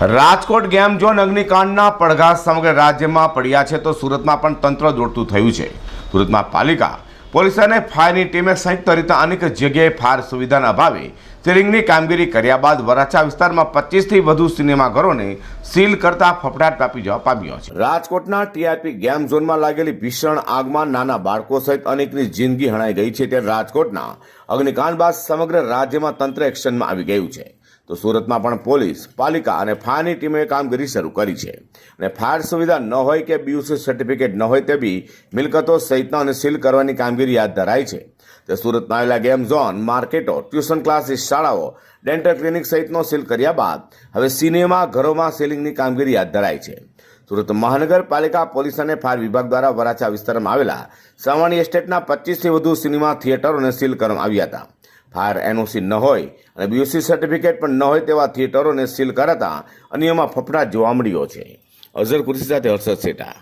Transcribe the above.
Rajkot game zone અગ્નિકાંડના પડઘા સમગ્ર રાજ્યમાં પડ્યા છે તો સુરતમાં પણ તંત્ર દોડતું થયું છે. સુરતમાં પાલિકા, પોલીસ અને ફાયરની ટીમે સંયુક્ત રીતે અનેક જગ્યાએ ફાયર સુવિધાના અભાવે સીલિંગની કામગીરી કર્યા બાદ વરાછા વિસ્તારમાં પચીસથી વધુ સિનેમાઘરોને સીલ કરતા ફફડાટ વ્યાપી જવા પામ્યો છે. રાજકોટના ટીઆરપી ગેમ ઝોનમાં લાગેલી ભીષણ આગમાં નાના બાળકો સહિત અનેકની જિંદગી હણાઈ ગઈ છે ત્યારે રાજકોટના અગ્નિકાંડ બાદ સમગ્ર રાજ્યમાં તંત્ર એક્શનમાં આવી ગયું છે. તો સુરતમાં પણ પોલીસ, પાલિકા અને ફાની ટીમે કામગીરી શરૂ કરી છે. અને ફાયર સુવિધા ન હોય કે બીયુસી સર્ટિફિકેટ ન હોય તે બી મિલકતો સહિતના અને સીલ કરવાની કામગીરી હાથ ધરાઈ છે. તે સુરતમાં આવેલા ગેમ ઝોન, માર્કેટો, ટ્યુશન ક્લાસીસ, શાળાઓ, ડેન્ટલ ક્લિનિક સહિતનો સીલ કર્યા બાદ હવે સિનેમા ઘરોમાં સીલિંગની કામગીરી હાથ ધરાઈ છે. સુરત મહાનગરપાલિકા, પોલીસ અને ફાયર વિભાગ દ્વારા વરાછા વિસ્તારમાં આવેલા સવાણી એસ્ટેટના પચીસથી વધુ સિનેમા થિયેટરોને સીલ કરવામાં આવ્યા હતા. ફાયર એનઓસી ન હોય અને બીયુસી સર્ટિફિકેટ પણ ન હોય તેવા થિયેટરોને સીલ કરાતા અન્યમાં ફફડાટ જોવા મળ્યો છે. અઝર કુરેશી સાથે હર્ષદ સેટા.